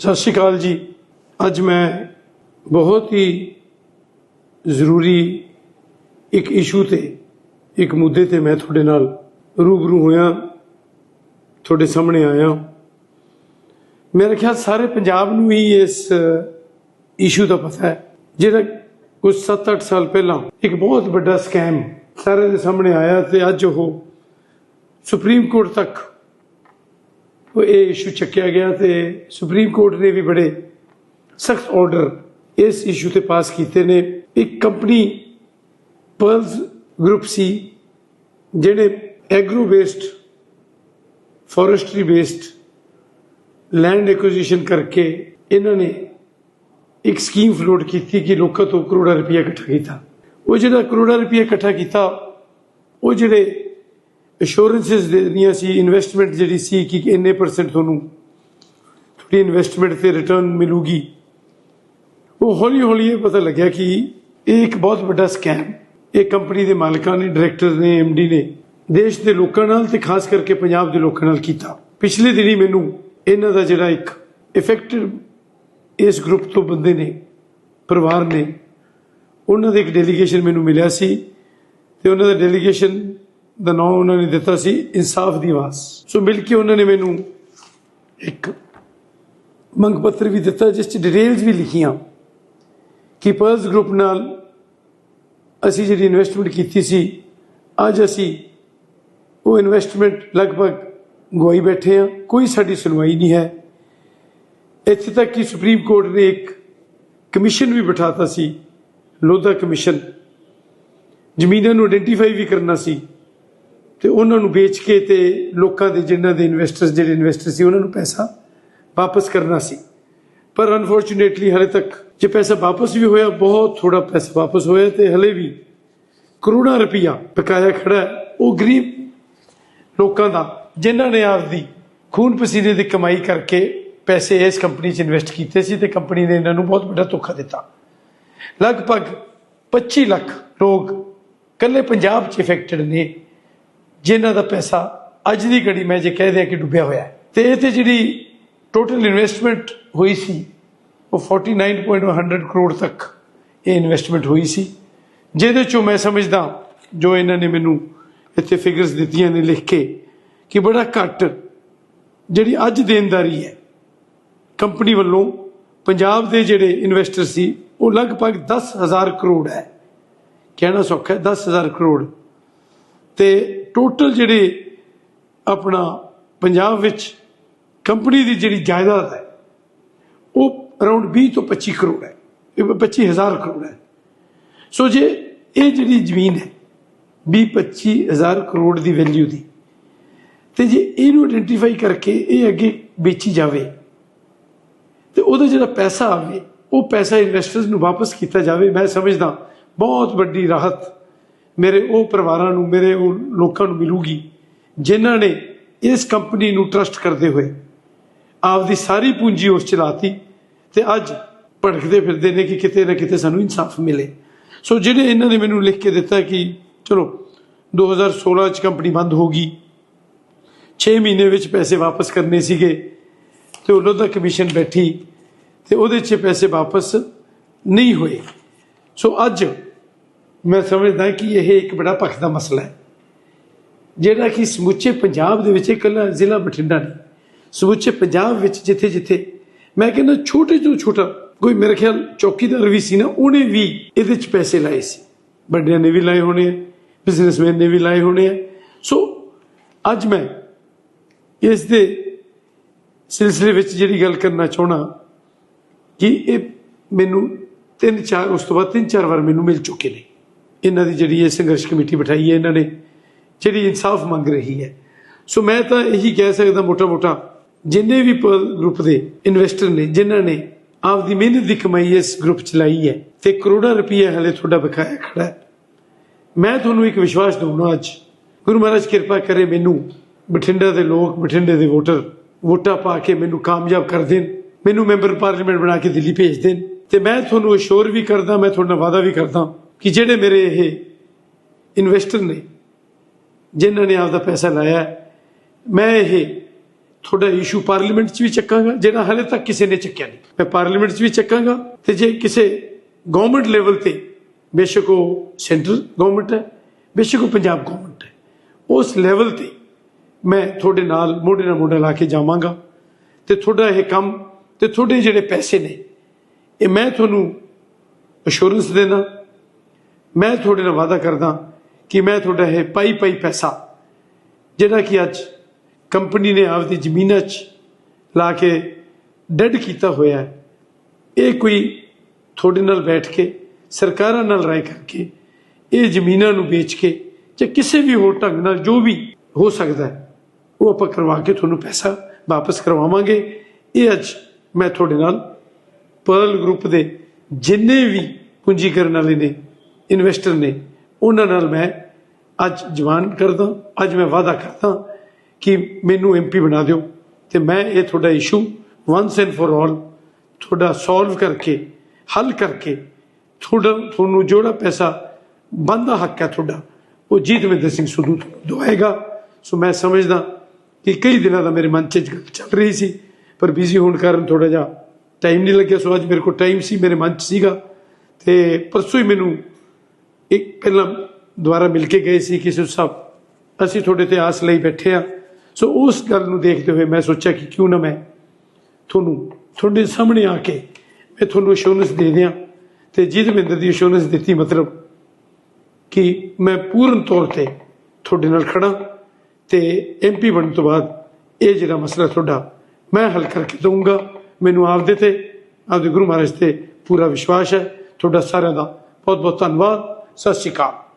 ਸਤਿ ਸ਼੍ਰੀ ਅਕਾਲ ਜੀ। ਅੱਜ ਮੈਂ ਬਹੁਤ ਹੀ ਜ਼ਰੂਰੀ ਇੱਕ ਇਸ਼ੂ ਤੇ, ਇੱਕ ਮੁੱਦੇ ਤੇ ਮੈਂ ਤੁਹਾਡੇ ਨਾਲ ਰੂਬਰੂ ਹੋਇਆ, ਤੁਹਾਡੇ ਸਾਹਮਣੇ ਆਇਆ। ਮੇਰੇ ਖਿਆਲ ਸਾਰੇ ਪੰਜਾਬ ਨੂੰ ਹੀ ਇਸ ਇਸ਼ੂ ਦਾ ਪਤਾ ਹੈ, ਜਿਹੜਾ ਕੁਝ 7-8 ਸਾਲ ਪਹਿਲਾਂ ਇੱਕ ਬਹੁਤ ਵੱਡਾ ਸਕੈਮ ਸਾਰੇ ਦੇ ਸਾਹਮਣੇ ਆਇਆ ਤੇ ਅੱਜ ਉਹ ਸੁਪਰੀਮ ਕੋਰਟ ਤੱਕ ਇਹ ਇਸ਼ੂ ਚੱਕਿਆ ਗਿਆ ਤੇ ਸੁਪਰੀਮ ਕੋਰਟ ਨੇ ਵੀ ਬੜੇ ਸਖਤ ਆਰਡਰ ਇਸ ਇਸ਼ੂ ਤੇ ਪਾਸ ਕੀਤੇ ਨੇ। ਇੱਕ ਕੰਪਨੀ ਪਰਲਸ ਗਰੁੱਪ ਸੀ ਜਿਹੜੇ agro based forestry based land acquisition ਕਰਕੇ ਇਹਨਾਂ ਨੇ ਇੱਕ ਸਕੀਮ ਫਲੋਟ ਕੀਤੀ ਕਿ ਲੋਕਾਂ ਤੋਂ ਕਰੋੜਾਂ ਰੁਪਏ ਇਕੱਠਾ ਕੀਤਾ। ਉਹ ਜਿਹੜਾ ਕਰੋੜਾਂ ਰੁਪਏ ਇਕੱਠਾ ਕੀਤਾ, ਉਹ ਜਿਹੜੇ ਅਸ਼ੋਰੈਂਸਸ ਦੇਣੀਆਂ ਸੀ ਇਨਵੈਸਟਮੈਂਟ ਜਿਹੜੀ ਸੀ ਕਿ ਇੰਨੇ ਪਰਸੈਂਟ ਤੁਹਾਨੂੰ ਤੁਹਾਡੀ ਇਨਵੈਸਟਮੈਂਟ ਤੇ ਰਿਟਰਨ ਮਿਲੂਗੀ। ਉਹ ਹੌਲੀ ਹੌਲੀ ਇਹ ਪਤਾ ਲੱਗਿਆ ਕਿ ਇਹ ਇੱਕ ਬਹੁਤ ਵੱਡਾ ਸਕੈਮ ਇਹ ਕੰਪਨੀ ਦੇ ਮਾਲਕਾਂ ਨੇ ਡਾਇਰੈਕਟਰ ਨੇ ਡੀ ਨੇ ਦੇਸ਼ ਦੇ ਲੋਕਾਂ ਨਾਲ ਤੇ ਖਾਸ ਕਰਕੇ ਪੰਜਾਬ ਦੇ ਲੋਕਾਂ ਨਾਲ ਕੀਤਾ। ਪਿਛਲੇ ਦਿਨੀ ਮੈਨੂੰ ਇਹਨਾਂ ਦਾ ਜਿਹੜਾ ਇੱਕ ਇਫੈਕਟਿਵ ਇਸ ਗਰੁੱਪ ਤੋਂ ਬੰਦੇ ਨੇ, ਪਰਿਵਾਰ ਨੇ, ਉਹਨਾਂ ਦੇ ਇੱਕ ਡੈਲੀਗੇਸ਼ਨ ਮੈਨੂੰ ਮਿਲਿਆ ਸੀ ਤੇ ਉਹਨਾਂ ਦਾ ਡੈਲੀਗੇਸ਼ਨ ਦਾ ਨਾਮ ਉਹਨਾਂ ਨੇ ਦਿੱਤਾ ਸੀ ਇਨਸਾਫ ਦੀ ਆਵਾਜ਼। ਸੋ ਮਿਲ ਕੇ ਉਹਨਾਂ ਨੇ ਮੈਨੂੰ ਇੱਕ ਮੰਗ ਪੱਤਰ ਵੀ ਦਿੱਤਾ, ਜਿਸ ਚ ਡਿਟੇਲਸ ਵੀ ਲਿਖੀਆਂ ਕਿ ਪਰਸ ਗਰੁੱਪ ਨਾਲ ਅਸੀਂ ਜਿਹੜੀ ਇਨਵੈਸਟਮੈਂਟ ਕੀਤੀ ਸੀ, ਅੱਜ ਅਸੀਂ ਉਹ ਇਨਵੈਸਟਮੈਂਟ ਲਗਭਗ ਗਵਾਈ ਬੈਠੇ ਆ ਕੋਈ ਸਾਡੀ ਸੁਣਵਾਈ ਨਹੀਂ ਹੈ। ਇੱਥੇ ਤੱਕ ਕਿ ਸੁਪਰੀਮ ਕੋਰਟ ਨੇ ਇੱਕ ਕਮਿਸ਼ਨ ਵੀ ਬਿਠਾਤਾ ਸੀ, ਲੋਧਾ ਕਮਿਸ਼ਨ ਜ਼ਮੀਨਾਂ ਨੂੰ ਆਇਡੈਂਟੀਫਾਈ ਵੀ ਕਰਨਾ ਸੀ। ਤੇ ਉਹਨਾਂ ਨੂੰ ਵੇਚ ਕੇ ਤੇ ਲੋਕਾਂ ਦੇ ਜਿਨ੍ਹਾਂ ਦੇ ਇਨਵੈਸਟਰਸ ਜਿਹੜੇ ਇਨਵੈਸਟਰ ਸੀ, ਉਹਨਾਂ ਨੂੰ ਪੈਸਾ ਵਾਪਸ ਕਰਨਾ ਸੀ। ਪਰ ਅਨਫੋਰਚੂਨੇਟਲੀ ਹਲੇ ਤੱਕ ਜੇ ਪੈਸਾ ਵਾਪਸ ਵੀ ਹੋਇਆ, ਬਹੁਤ ਥੋੜਾ ਪੈਸਾ ਵਾਪਸ ਹੋਇਆ ਤੇ ਹਲੇ ਵੀ ਕਰੋੜਾਂ ਰੁਪਈਆ ਬਕਾਇਆ ਖੜਾ ਉਹ ਗਰੀਬ ਲੋਕਾਂ ਦਾ, ਜਿਨ੍ਹਾਂ ਨੇ ਆਪਦੀ ਖੂਨ ਪਸੀਨੇ ਦੀ ਕਮਾਈ ਕਰਕੇ ਪੈਸੇ ਇਸ ਕੰਪਨੀ 'ਚ ਇਨਵੈਸਟ ਕੀਤੇ ਸੀ ਤੇ ਕੰਪਨੀ ਨੇ ਇਹਨਾਂ ਨੂੰ ਬਹੁਤ ਵੱਡਾ ਧੋਖਾ ਦਿੱਤਾ। ਲਗਭਗ 25 ਲੱਖ ਲੋਕ ਕੱਲੇ ਪੰਜਾਬ 'ਚ ਇਫੈਕਟਡ ਨੇ। ਜਿਨ੍ਹਾਂ ਦਾ ਪੈਸਾ ਅੱਜ ਦੀ ਘੜੀ ਮੈਂ ਜੇ ਕਹਿ ਦਿਆਂ ਕਿ ਡੁੱਬਿਆ ਹੋਇਆ ਹੈ। ਤੇ ਇਹ ਤੇ ਜਿਹੜੀ ਟੋਟਲ ਇਨਵੈਸਟਮੈਂਟ ਹੋਈ ਸੀ, ਉਹ 49.100 ਕਰੋੜ ਤੱਕ ਇਹ ਇਨਵੈਸਟਮੈਂਟ ਹੋਈ ਸੀ। ਜਿਹਦੇ ਚੋਂ ਮੈਂ ਸਮਝਦਾ ਜੋ ਇਹਨਾਂ ਨੇ ਮੈਨੂੰ ਇੱਥੇ ਫਿਗਰਸ ਦਿੱਤੀਆਂ ਨੇ ਲਿਖ ਕੇ, ਕਿ ਬੜਾ ਘੱਟ ਜਿਹੜੀ ਅੱਜ ਦੇਣਦਾਰੀ ਹੈ ਕੰਪਨੀ ਵੱਲੋਂ ਪੰਜਾਬ ਦੇ ਜਿਹੜੇ ਇਨਵੈਸਟਰ ਸੀ, ਉਹ ਲਗਭਗ 10000 ਕਰੋੜ ਹੈ। ਕਹਿਣਾ ਸੌਖਾ ਹੈ 10000 ਕਰੋੜ ਤੇ ਟੋਟਲ ਜਿਹੜੇ ਆਪਣਾ ਪੰਜਾਬ ਵਿੱਚ ਕੰਪਨੀ ਦੀ ਜਿਹੜੀ ਜਾਇਦਾਦ ਹੈ, ਉਹ ਅਰਾਊਂਡ 20 ਤੋਂ 25 ਕਰੋੜ ਹੈ, ਇਹ 25000 ਕਰੋੜ ਹੈ। ਸੋ ਜੇ ਇਹ ਜਿਹੜੀ ਜ਼ਮੀਨ ਹੈ 20 25000 ਕਰੋੜ ਦੀ ਵੈਲਿਊ ਦੀ, ਤੇ ਜੇ ਇਹਨੂੰ ਆਇਡੈਂਟੀਫਾਈ ਕਰਕੇ ਇਹ ਅੱਗੇ ਵੇਚੀ ਜਾਵੇ, ਤੇ ਉਹਦਾ ਜਿਹੜਾ ਪੈਸਾ ਆਵੇ, ਉਹ ਪੈਸਾ ਇਨਵੈਸਟਰਸ ਨੂੰ ਵਾਪਸ ਕੀਤਾ ਜਾਵੇ, ਮੈਂ ਸਮਝਦਾ ਬਹੁਤ ਵੱਡੀ ਰਾਹਤ ਮੇਰੇ ਉਹ ਪਰਿਵਾਰਾਂ ਨੂੰ, ਮੇਰੇ ਉਹ ਲੋਕਾਂ ਨੂੰ ਮਿਲੂਗੀ, ਜਿਨ੍ਹਾਂ ਨੇ ਇਸ ਕੰਪਨੀ ਨੂੰ ਟਰਸਟ ਕਰਦੇ ਹੋਏ ਆਪਦੀ ਸਾਰੀ ਪੂੰਜੀ ਉਸ ਚ ਲਾਤੀ ਤੇ ਅੱਜ ਭੜਕਦੇ ਫਿਰਦੇ ਨੇ ਕਿ ਕਿਤੇ ਨਾ ਕਿਤੇ ਸਾਨੂੰ ਇਨਸਾਫ ਮਿਲੇ। ਸੋ ਜਿਹੜੇ ਇਹਨਾਂ ਨੇ ਮੈਨੂੰ ਲਿਖ ਕੇ ਦਿੱਤਾ ਕਿ ਚਲੋ 2016 ਚ ਕੰਪਨੀ ਬੰਦ ਹੋ ਗਈ 6 ਮਹੀਨੇ ਵਿੱਚ ਪੈਸੇ ਵਾਪਸ ਕਰਨੇ ਸੀਗੇ ਤੇ ਉਹਨਾਂ ਦਾ ਕਮਿਸ਼ਨ ਬੈਠੀ ਤੇ ਉਹਦੇ 'ਚ ਪੈਸੇ ਵਾਪਸ ਨਹੀਂ ਹੋਏ। ਸੋ ਅੱਜ ਮੈਂ ਸਮਝਦਾ ਕਿ ਇਹ ਇੱਕ ਬੜਾ ਪੱਖ ਦਾ ਮਸਲਾ ਹੈ। ਜਿਹੜਾ ਕਿ ਸਮੁੱਚੇ ਪੰਜਾਬ ਦੇ ਵਿੱਚ ਇਕੱਲਾ ਜ਼ਿਲ੍ਹਾ ਬਠਿੰਡਾ ਨਹੀਂ, ਸਮੁੱਚੇ ਪੰਜਾਬ ਵਿੱਚ ਜਿੱਥੇ ਜਿੱਥੇ ਮੈਂ ਕਹਿੰਦਾ ਛੋਟੇ ਤੋਂ ਛੋਟਾ ਕੋਈ ਮੇਰੇ ਖਿਆਲ ਚੌਕੀਦਾਰ ਵੀ ਸੀ ਨਾ, ਉਹਨੇ ਵੀ ਇਹਦੇ 'ਚ ਪੈਸੇ ਲਾਏ ਸੀ। ਵੱਡਿਆਂ ਨੇ ਵੀ ਲਾਏ ਹੋਣੇ ਆ, ਬਿਜ਼ਨਸਮੈਨ ਨੇ ਵੀ ਲਾਏ ਹੋਣੇ ਆ। ਸੋ ਅੱਜ ਮੈਂ ਇਸ ਦੇ ਸਿਲਸਿਲੇ ਵਿੱਚ ਜਿਹੜੀ ਗੱਲ ਕਰਨਾ ਚਾਹਣਾ ਕਿ ਇਹ ਮੈਨੂੰ ਤਿੰਨ ਚਾਰ ਉਸ ਤੋਂ ਬਾਅਦ ਤਿੰਨ ਚਾਰ ਵਾਰ ਮੈਨੂੰ ਮਿਲ ਚੁੱਕੇ ਨੇ। ਇਹਨਾਂ ਦੀ ਜਿਹੜੀ ਇਹ ਸੰਘਰਸ਼ ਕਮੇਟੀ ਬਿਠਾਈ ਹੈ, ਇਹਨਾਂ ਨੇ ਜਿਹੜੀ ਇਨਸਾਫ ਮੰਗ ਰਹੀ ਹੈ। ਸੋ ਮੈਂ ਤਾਂ ਇਹੀ ਕਹਿ ਸਕਦਾ ਮੋਟਾ ਮੋਟਾ ਜਿੰਨੇ ਵੀ ਗਰੁੱਪ ਦੇ ਇਨਵੈਸਟਰ ਨੇ, ਜਿਨ੍ਹਾਂ ਨੇ ਆਪਦੀ ਮਿਹਨਤ ਦੀ ਕਮਾਈ ਇਸ ਗਰੁੱਪ ਚ ਲਾਈ ਹੈ ਤੇ ਕਰੋੜਾਂ ਰੁਪਏ ਹਲੇ ਤੁਹਾਡਾ ਬਕਾਇਆ ਖੜਾ ਹੈ। ਮੈਂ ਤੁਹਾਨੂੰ ਇੱਕ ਵਿਸ਼ਵਾਸ ਦਊਂਗਾ ਅੱਜ, ਗੁਰੂ ਮਹਾਰਾਜ ਕਿਰਪਾ ਕਰੇ ਮੈਨੂੰ ਬਠਿੰਡਾ ਦੇ ਲੋਕ, ਬਠਿੰਡੇ ਦੇ ਵੋਟਰ ਵੋਟਾਂ ਪਾ ਕੇ ਮੈਨੂੰ ਕਾਮਯਾਬ ਕਰ ਦੇਣ, ਮੈਨੂੰ ਮੈਂਬਰ ਪਾਰਲੀਮੈਂਟ ਬਣਾ ਕੇ ਦਿੱਲੀ ਭੇਜ ਦੇਣ। ਤੇ ਮੈਂ ਤੁਹਾਨੂੰ ਅਸ਼ੋਰ ਵੀ ਕਰਦਾ, ਮੈਂ ਤੁਹਾਡਾ ਵਾਅਦਾ ਵੀ ਕਰਦਾ। ਕਿ ਜਿਹੜੇ ਮੇਰੇ ਇਹ ਇਨਵੈਸਟਰ ਨੇ, ਜਿਨ੍ਹਾਂ ਨੇ ਆਪਦਾ ਪੈਸਾ ਲਾਇਆ ਮੈਂ ਇਹ ਤੁਹਾਡਾ ਇਸ਼ੂ ਪਾਰਲੀਮੈਂਟ 'ਚ ਵੀ ਚੱਕਾਂਗਾ, ਜਿਹੜਾ ਹਲੇ ਤੱਕ ਕਿਸੇ ਨੇ ਚੱਕਿਆ ਨਹੀਂ। ਮੈਂ ਪਾਰਲੀਮੈਂਟ 'ਚ ਵੀ ਚੱਕਾਂਗਾ ਤੇ ਜੇ ਕਿਸੇ ਗਵਰਨਮੈਂਟ ਲੈਵਲ ਤੇ, ਬੇਸ਼ੱਕ ਉਹ ਸੈਂਟਰ ਗਵਰਨਮੈਂਟ ਹੈ, ਬੇਸ਼ੱਕ ਉਹ ਪੰਜਾਬ ਗਵਰਨਮੈਂਟ ਹੈ, ਉਸ ਲੈਵਲ ਤੇ ਮੈਂ ਤੁਹਾਡੇ ਨਾਲ ਮੋਢੇ ਨਾਲ ਮੋਢਾ ਲਾ ਕੇ ਜਾਵਾਂਗਾ ਤੇ ਤੁਹਾਡਾ ਇਹ ਕੰਮ ਤੇ ਤੁਹਾਡੇ ਜਿਹੜੇ ਪੈਸੇ ਨੇ, ਇਹ ਮੈਂ ਤੁਹਾਨੂੰ ਅਸ਼ੋਰੈਂਸ ਦੇਣਾ ਮੈਂ ਤੁਹਾਡੇ ਨਾਲ ਵਾਅਦਾ ਕਰਦਾ ਕਿ ਮੈਂ ਤੁਹਾਡਾ ਇਹ ਪਾਈ ਪਾਈ ਪੈਸਾ, ਜਿਹੜਾ ਕਿ ਅੱਜ ਕੰਪਨੀ ਨੇ ਆਪਦੀ ਜ਼ਮੀਨਾਂ 'ਚ ਲਾ ਕੇ ਡੈਡ ਕੀਤਾ ਹੋਇਆ ਇਹ ਕੋਈ ਤੁਹਾਡੇ ਨਾਲ ਬੈਠ ਕੇ, ਸਰਕਾਰਾਂ ਨਾਲ ਰਾਏ ਕਰਕੇ, ਇਹ ਜ਼ਮੀਨਾਂ ਨੂੰ ਵੇਚ ਕੇ ਜਾਂ ਕਿਸੇ ਵੀ ਹੋਰ ਢੰਗ ਨਾਲ ਜੋ ਵੀ ਹੋ ਸਕਦਾ ਹੈ, ਉਹ ਆਪਾਂ ਕਰਵਾ ਕੇ ਤੁਹਾਨੂੰ ਪੈਸਾ ਵਾਪਸ ਕਰਵਾਵਾਂਗੇ। ਇਹ ਅੱਜ ਮੈਂ ਤੁਹਾਡੇ ਨਾਲ ਪਰਲ ਗਰੁੱਪ ਦੇ ਜਿੰਨੇ ਵੀ ਪੂੰਜੀਕਰਨ ਵਾਲੇ ਨੇ ਇਨਵੈਸਟਰ ਨੇ। ਉਹਨਾਂ ਨਾਲ ਮੈਂ ਅੱਜ ਜਵਾਨ ਕਰਦਾ, ਅੱਜ ਮੈਂ ਵਾਅਦਾ ਕਰਦਾ ਕਿ ਮੈਨੂੰ ਐਮਪੀ ਬਣਾ ਦਿਓ ਤੇ ਮੈਂ ਇਹ ਤੁਹਾਡਾ issue once and for all ਤੁਹਾਡਾ ਸੋਲਵ ਕਰਕੇ, ਹੱਲ ਕਰਕੇ ਤੁਹਾਡਾ, ਤੁਹਾਨੂੰ ਜਿਹੜਾ ਪੈਸਾ ਬੰਦਾ ਹੱਕ ਹੈ ਤੁਹਾਡਾ, ਉਹ ਜੀਤਵਿੰਦਰ ਸਿੰਘ ਸਿੱਧੂ ਦਵਾਏਗਾ। ਸੋ ਮੈਂ ਸਮਝਦਾ ਕਿ ਕਈ ਦਿਨਾਂ ਦਾ ਮੇਰੇ ਮਨ 'ਚ ਇਹ ਗੱਲ ਚੱਲ ਰਹੀ ਸੀ, ਪਰ ਬਿਜ਼ੀ ਹੋਣ ਕਾਰਨ ਥੋੜਾ ਜਿਹਾ ਟਾਈਮ ਨਹੀਂ ਲੱਗਿਆ। ਸੋ ਅੱਜ ਮੇਰੇ ਕੋਲ ਟਾਈਮ ਸੀ, ਮੇਰੇ ਮਨ 'ਚ ਸੀਗਾ ਤੇ ਪਰਸੋਂ ਹੀ ਮੈਨੂੰ ਇੱਕ ਪਹਿਲਾਂ ਦੁਬਾਰਾ ਮਿਲ ਕੇ ਗਏ ਸੀ ਕਿਸੇ ਸਾਹਿਬ ਅਸੀਂ ਤੁਹਾਡੇ ਤੇ ਆਸ ਲਈ ਬੈਠੇ ਆ ਸੋ ਉਸ ਗੱਲ ਨੂੰ ਦੇਖਦੇ ਹੋਏ ਮੈਂ ਸੋਚਿਆ ਕਿ ਕਿਉਂ ਨਾ ਮੈਂ ਤੁਹਾਨੂੰ ਤੁਹਾਡੇ ਸਾਹਮਣੇ ਆ ਕੇ ਮੈਂ ਤੁਹਾਨੂੰ ਅਸ਼ੋਰੈਂਸ ਦੇ ਦਿਆਂ। ਤੇ ਜੀਤਵਿੰਦਰ ਦੀ ਅਸ਼ੋਰੈਂਸ ਦਿੱਤੀ ਮਤਲਬ ਕਿ ਮੈਂ ਪੂਰਨ ਤੌਰ ਤੇ ਤੁਹਾਡੇ ਨਾਲ ਖੜਾ ਤੇ ਐਮਪੀ ਬਣਨ ਤੋਂ ਬਾਅਦ ਇਹ ਜਿਹੜਾ ਮਸਲਾ ਤੁਹਾਡਾ ਮੈਂ ਹੱਲ ਕਰਕੇ ਦਊਂਗਾ। ਮੈਨੂੰ ਆਪਦੇ ਤੇ, ਆਪਦੇ ਗੁਰੂ ਮਹਾਰਾਜ ਤੇ ਪੂਰਾ ਵਿਸ਼ਵਾਸ ਹੈ। ਤੁਹਾਡਾ ਸਾਰਿਆਂ ਦਾ ਬਹੁਤ ਬਹੁਤ ਧੰਨਵਾਦ। ਸਤਿ ਸ਼੍ਰੀ ਅਕਾਲ।